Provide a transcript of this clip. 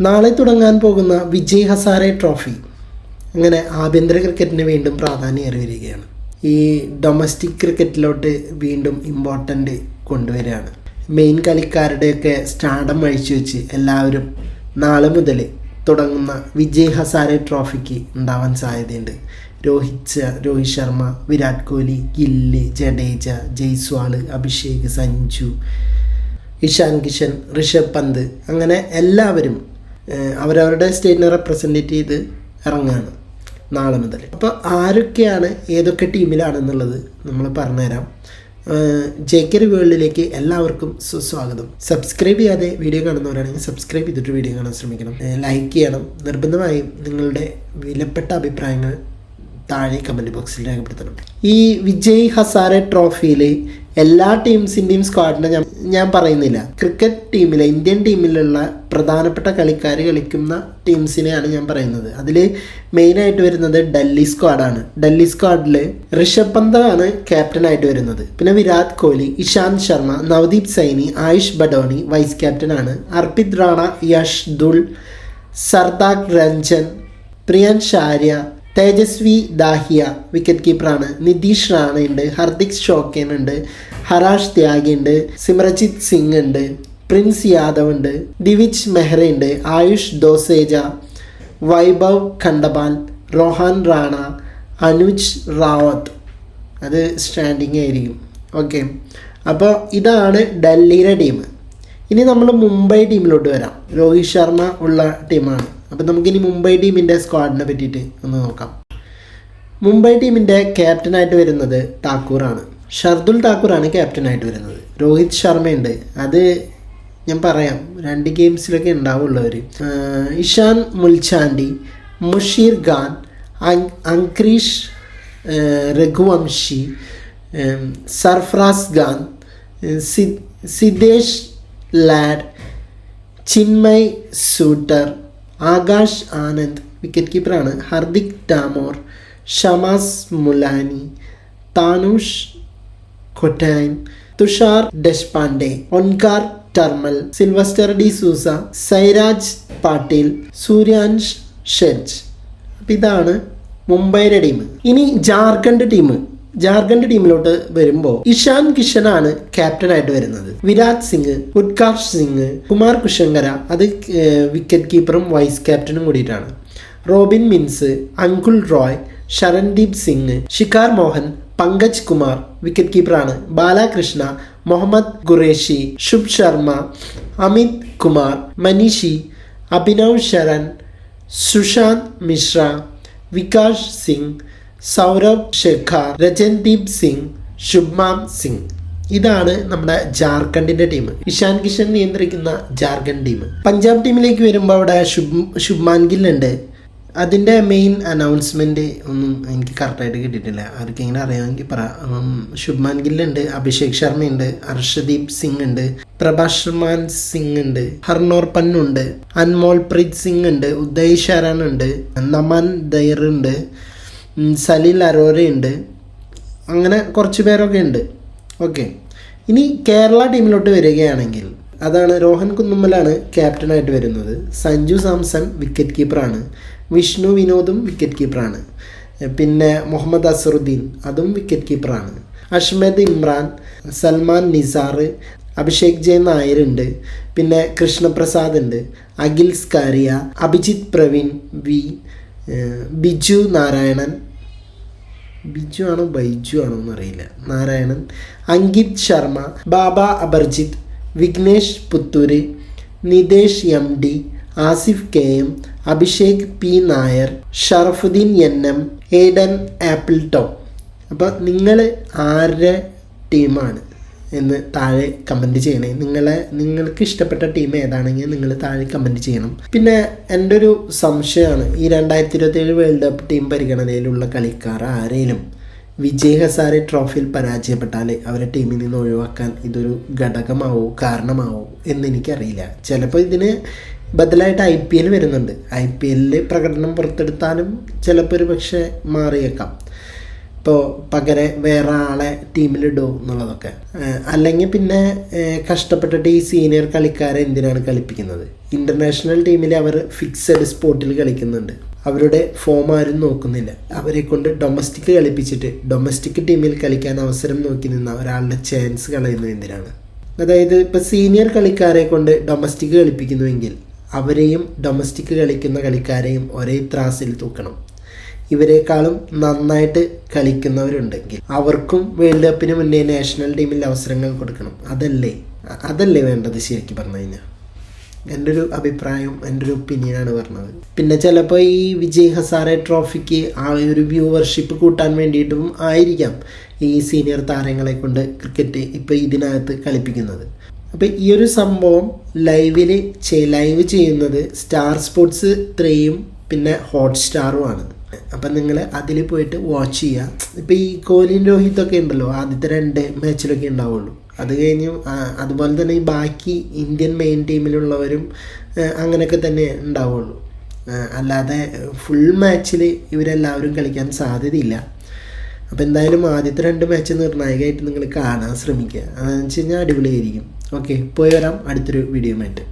നാളെ തുടങ്ങാൻ പോകുന്ന വിജയ് ഹസാരെ ട്രോഫി. അങ്ങനെ ആഭ്യന്തര ക്രിക്കറ്റിന് വീണ്ടും പ്രാധാന്യം വരികയാണ്. ഈ ഡൊമസ്റ്റിക് ക്രിക്കറ്റിലോട്ട് വീണ്ടും ഇമ്പോർട്ടന്റ് കൊണ്ടുവരികയാണ്. മെയിൻ കളിക്കാരുടെയൊക്കെ സ്റ്റാഡം അഴിച്ചു വെച്ച് എല്ലാവരും നാളെ മുതൽ തുടങ്ങുന്ന വിജയ് ഹസാരെ ട്രോഫിക്ക് ഉണ്ടാവാൻ സാധ്യതയുണ്ട്. രോഹിത് രോഹിത് ശർമ്മ വിരാട് കോഹ്ലി ഗില്ല് ജഡേജ ജയ്സ്വാൾ അഭിഷേക് സഞ്ജു ഇഷാൻ കിഷൻ ഋഷഭ് പന്ത് അങ്ങനെ എല്ലാവരും അവരവരുടെ സ്റ്റേറ്റിനെ റെപ്രസെന്റ് ചെയ്ത് ഇറങ്ങുകയാണ് നാളെ മുതൽ. അപ്പോൾ ആരൊക്കെയാണ് ഏതൊക്കെ ടീമിലാണെന്നുള്ളത് നമ്മൾ പറഞ്ഞുതരാം. ജെ കെ വേൾഡിലേക്ക് എല്ലാവർക്കും സുസ്വാഗതം സബ്സ്ക്രൈബ് ചെയ്യാതെ വീഡിയോ കാണുന്നവരാണെങ്കിൽ സബ്സ്ക്രൈബ് ചെയ്തിട്ട് വീഡിയോ കാണാൻ ശ്രമിക്കണം. ലൈക്ക് ചെയ്യണം. നിർബന്ധമായും നിങ്ങളുടെ വിലപ്പെട്ട അഭിപ്രായങ്ങൾ താഴെ കമന്റ് ബോക്സിൽ രേഖപ്പെടുത്തണം. ഈ വിജയ് ഹസാരെ ട്രോഫിയിൽ എല്ലാ ടീംസിന്റെയും സ്ക്വാഡിനെ ഞാൻ ഞാൻ പറയുന്നില്ല. ക്രിക്കറ്റ് ടീമിലെ ഇന്ത്യൻ ടീമിലുള്ള പ്രധാനപ്പെട്ട കളിക്കാർ കളിക്കുന്ന ടീംസിനെയാണ് ഞാൻ പറയുന്നത്. അതിൽ മെയിനായിട്ട് വരുന്നത് ഡൽഹി സ്ക്വാഡാണ് ഡൽഹി സ്ക്വാഡിൽ ഋഷഭ് പന്താണ് ക്യാപ്റ്റനായിട്ട് വരുന്നത്. പിന്നെ വിരാട് കോഹ്ലി ഇഷാന്ത് ശർമ്മ നവദീപ് സൈനി ആയുഷ് ബഡോണി വൈസ് ക്യാപ്റ്റനാണ് അർപ്പിത് റാണ യഷ് ദുൾ സർദാർ രഞ്ജൻ പ്രിയൻ ഷാര്യ തേജസ്വി ദാഹിയ വിക്കറ്റ് കീപ്പറാണ് നിതീഷ് ഉണ്ട്. ഹർദിക് ഷോക്കേൻ ഉണ്ട്. ഹരാഷ് ത്യാഗി ഉണ്ട്. സിമ്രജിത് സിംഗ് ഉണ്ട്. പ്രിൻസ് യാദവ് ഉണ്ട്. ദിവിജ് മെഹ്റ ഉണ്ട്. ആയുഷ് ദോസേജ വൈഭവ് ഖണ്ഡപാൽ റോഹാൻ റാണ അനുജ് റാവത്ത്. അത് സ്റ്റാൻഡിങ് ആയിരിക്കും. ഓക്കെ അപ്പോൾ ഇതാണ് ഡൽഹിയുടെ ടീം ഇനി നമ്മൾ മുംബൈ ടീമിലോട്ട് വരാം. രോഹിത് ശർമ്മ ഉള്ള ടീമാണ് അപ്പോൾ നമുക്കിനി മുംബൈ ടീമിന്റെ സ്ക്വാഡിനെ പറ്റിയിട്ട് ഒന്ന് നോക്കാം. മുംബൈ ടീമിന്റെ ക്യാപ്റ്റനായിട്ട് വരുന്നത് താക്കൂറാണ്. ഷർദുൽ താക്കൂറാണ് ക്യാപ്റ്റനായിട്ട് വരുന്നത്. രോഹിത് ശർമ്മയുണ്ട്. അത് ഞാൻ പറയാം രണ്ട് ഗെയിംസിലൊക്കെ ഉണ്ടാവുള്ളവർ ഇഷാൻ മുൽചാണ്ടി മുഷീർ ഖാൻ അങ്- അങ്ക്രീഷ് രഘുവംശി സർഫ്രാസ് ഖാൻ സിദ്ദേശ് ലാഡ് ചിന്മയ് സൂട്ടർ ആകാശ് ആനന്ദ് വിക്കറ്റ് കീപ്പറാണ് ഹർദിക് ടാമോർ ഷമാസ് മുലാനി താനുഷ് കൊറ്റാൻ തുഷാർ ഡെഷ്പാണ്ഡെ ഒൻകാർ ടർമൽ സിൽവസ്റ്റർ ഡി സൂസ സൈരാജ് പാട്ടീൽ സൂര്യാൻഷ് ഷെഡ്ജ് അപ്പം ഇതാണ് മുംബൈയുടെ ടീം. ഇനി ജാർഖണ്ഡ് ടീം. ജാർഖണ്ഡ് ടീമിലോട്ട് വരുമ്പോൾ ഇഷാൻ കിഷനാണ് ക്യാപ്റ്റനായിട്ട് വരുന്നത്. വിരാട് സിംഗ് ഉത്കാഷ് സിംഗ് കുമാർ കുശങ്കര അത് വിക്കറ്റ് കീപ്പറും വൈസ് ക്യാപ്റ്റനും കൂടിയിട്ടാണ്. റോബിൻ മിൻസ് അങ്കുൽ റോയ് ശരൺദീപ് സിംഗ് ഷിക്കാർ മോഹൻ പങ്കജ് കുമാർ വിക്കറ്റ് കീപ്പറാണ് ബാലാകൃഷ്ണ മുഹമ്മദ് ഖുറേഷി ശുഭ് ശർമ്മ അമിത് കുമാർ മനീഷി അഭിനവ് ശരൺ സുശാന്ത് മിശ്ര വികാസ് സിംഗ് സൗരഭ് ശേഖർ രജൻദീപ് സിംഗ് ശുഭ്മാം സിംഗ്. ഇതാണ് നമ്മുടെ ജാർഖണ്ഡിന്റെ ടീം. ഇഷാൻ കിഷൻ നിയന്ത്രിക്കുന്ന ജാർഖണ്ഡ് ടീം. പഞ്ചാബ് ടീമിലേക്ക് വരുമ്പോൾ അവിടെ ശുഭ് ശുഭ്മാൻ ഉണ്ട്. അതിന്റെ മെയിൻ അനൗൺസ്മെന്റ് ഒന്നും എനിക്ക് കറക്റ്റായിട്ട് കിട്ടിയിട്ടില്ല. ആർക്കെങ്കിലും അറിയാമെങ്കിൽ പറ. ശുഭ്മാൻ ഗില്ലുണ്ട് അഭിഷേക് ശർമ്മയുണ്ട് അർഷദീപ് സിംഗ് ഉണ്ട് പ്രഭാഷ്മാൻ സിംഗ് ഉണ്ട് ഹർണോർ പന്നുണ്ട് അൻമോൾ പ്രീത് സിംഗ് ഉണ്ട് ഉദയ് ശരൺ ഉണ്ട് നമൻ ദൈർ ഉണ്ട് സലിൽ അരോരയുണ്ട് അങ്ങനെ കുറച്ച് പേരൊക്കെ ഉണ്ട്. ഓക്കെ. ഇനി കേരള ടീമിലോട്ട് വരികയാണെങ്കിൽ അതാണ് രോഹൻ കുന്നുമ്മലാണ് ക്യാപ്റ്റനായിട്ട് വരുന്നത്. സഞ്ജു സാംസൺ വിക്കറ്റ് കീപ്പറാണ് വിഷ്ണു വിനോദും വിക്കറ്റ് കീപ്പറാണ് പിന്നെ മുഹമ്മദ് അസറുദ്ദീൻ അതും വിക്കറ്റ് കീപ്പറാണ് അഷ്മദ് ഇമ്രാൻ സൽമാൻ നിസാർ അഭിഷേക് ജയ നായരുണ്ട് പിന്നെ കൃഷ്ണപ്രസാദ് ഉണ്ട്. അഖിൽ സ്കാരിയ അഭിജിത് പ്രവീൺ വി ബിജു നാരായണൻ ബിജു ആണോ ബൈജു ആണോ എന്നറിയില്ല. Narayanan Ankit Sharma Baba Aparajith Vighnesh Puthur Nithesh M D Asif K M Abhishek P Nair Sharafuddeen N M Eden Apple Tom. അപ്പോൾ നിങ്ങൾ ആരുടെ ടീമാണ്? എന്ന് താഴെ കമന്റ് ചെയ്യണേ. നിങ്ങളെ നിങ്ങൾക്ക് ഇഷ്ടപ്പെട്ട ടീം ഏതാണെങ്കിൽ നിങ്ങൾ താഴെ കമന്റ് ചെയ്യണം. പിന്നെ എന്റെ ഒരു സംശയമാണ് ഈ രണ്ടായിരത്തി ഇരുപത്തേഴ് വേൾഡ് കപ്പ് ടീം പരിഗണനയിലുള്ള കളിക്കാർ ആരെങ്കിലും വിജയ് ഹസാരെ ട്രോഫിയിൽ പരാജയപ്പെട്ടാൽ അവരെ ടീമിൽ നിന്ന് ഒഴിവാക്കാൻ ഇതൊരു ഘടകമാവോ കാരണമാവോ എന്ന് എനിക്കറിയില്ല ചിലപ്പോൾ ഇതിന് ബദലായിട്ട് ഐ പി എൽ വരുന്നുണ്ട്. ഐ പി എല്ലിൽ പ്രകടനം പുറത്തെടുത്താലും ചിലപ്പോൾ ഒരു പക്ഷേ മാറിയേക്കാം. ഇപ്പോൾ പകരം വേറെ ആളെ ടീമിലിടുമോ എന്നുള്ളതൊക്കെ. അല്ലെങ്കിൽ പിന്നെ കഷ്ടപ്പെട്ടിട്ട് ഈ സീനിയർ കളിക്കാരെ എന്തിനാണ് കളിപ്പിക്കുന്നത്? ഇന്റർനാഷണൽ ടീമിൽ അവർ ഫിക്സഡ് സ്പോട്ടിൽ കളിക്കുന്നുണ്ട്. അവരുടെ ഫോം ആരും നോക്കുന്നില്ല. അവരെ കൊണ്ട് ഡൊമസ്റ്റിക് കളിപ്പിച്ചിട്ട് ഡൊമസ്റ്റിക് ടീമിൽ കളിക്കാൻ അവസരം നോക്കി നിന്ന ഒരാളുടെ ചാൻസ് കളയുന്നത് എന്തിനാണ്? അതായത് ഇപ്പോൾ സീനിയർ കളിക്കാരെ കൊണ്ട് ഡൊമസ്റ്റിക് കളിപ്പിക്കുന്നുവെങ്കിൽ അവരെയും ഡൊമസ്റ്റിക് കളിക്കുന്ന കളിക്കാരെയും ഒരേ ത്രാസിൽ തൂക്കണം. ഇവരെക്കാളും നന്നായിട്ട് കളിക്കുന്നവരുണ്ടെങ്കിൽ അവർക്കും വേൾഡ് കപ്പിന് മുന്നേ നാഷണൽ ടീമിൽ അവസരങ്ങൾ കൊടുക്കണം. അതല്ലേ? അതല്ലേ വേണ്ടത് ശരിക്കും പറഞ്ഞു കഴിഞ്ഞാൽ എന്റെ ഒരു അഭിപ്രായം എന്റെ ഒരു ഒപ്പീനിയനാണ് പറഞ്ഞത്. പിന്നെ ചിലപ്പോൾ ഈ വിജയ് ഹസാരെ ട്രോഫിക്ക് ആ ഒരു വ്യൂവർഷിപ്പ് കൂട്ടാൻ വേണ്ടിയിട്ടും ആയിരിക്കാം ഈ സീനിയർ താരങ്ങളെ കൊണ്ട് ക്രിക്കറ്റ് ഇപ്പോൾ ഇതിനകത്ത് കളിപ്പിക്കുന്നത്. അപ്പോൾ ഈ ഒരു സംഭവം ലൈവിൽ ലൈവ് ചെയ്യുന്നത് സ്റ്റാർ സ്പോർട്സ് ത്രീയും പിന്നെ ഹോട്ട് സ്റ്റാറുമാണ് അപ്പം നിങ്ങൾ അതിൽ പോയിട്ട് വാച്ച് ചെയ്യുക ഇപ്പം ഈ കോഹ്ലിയും രോഹിതൊക്കെ ഉണ്ടല്ലോ ആദ്യത്തെ രണ്ട് മാച്ചിലൊക്കെ ഉണ്ടാവുള്ളൂ. അത് കഴിഞ്ഞ് അതുപോലെ തന്നെ ഈ ബാക്കി ഇന്ത്യൻ മെയിൻ ടീമിലുള്ളവരും അങ്ങനെയൊക്കെ തന്നെ ഉണ്ടാവുള്ളൂ. അല്ലാതെ ഫുൾ മാച്ചിൽ ഇവരെല്ലാവരും കളിക്കാൻ സാധ്യതയില്ല. അപ്പോൾ എന്തായാലും ആദ്യത്തെ രണ്ട് മാച്ച് നിർണായകമായിട്ട് നിങ്ങൾ കാണാൻ ശ്രമിക്കുക. അതെന്ന് വെച്ച് കഴിഞ്ഞാൽ അടിപൊളിയായിരിക്കും. ഓക്കെ പോയി വരാം. അടുത്തൊരു വീഡിയോ ആയിട്ട്.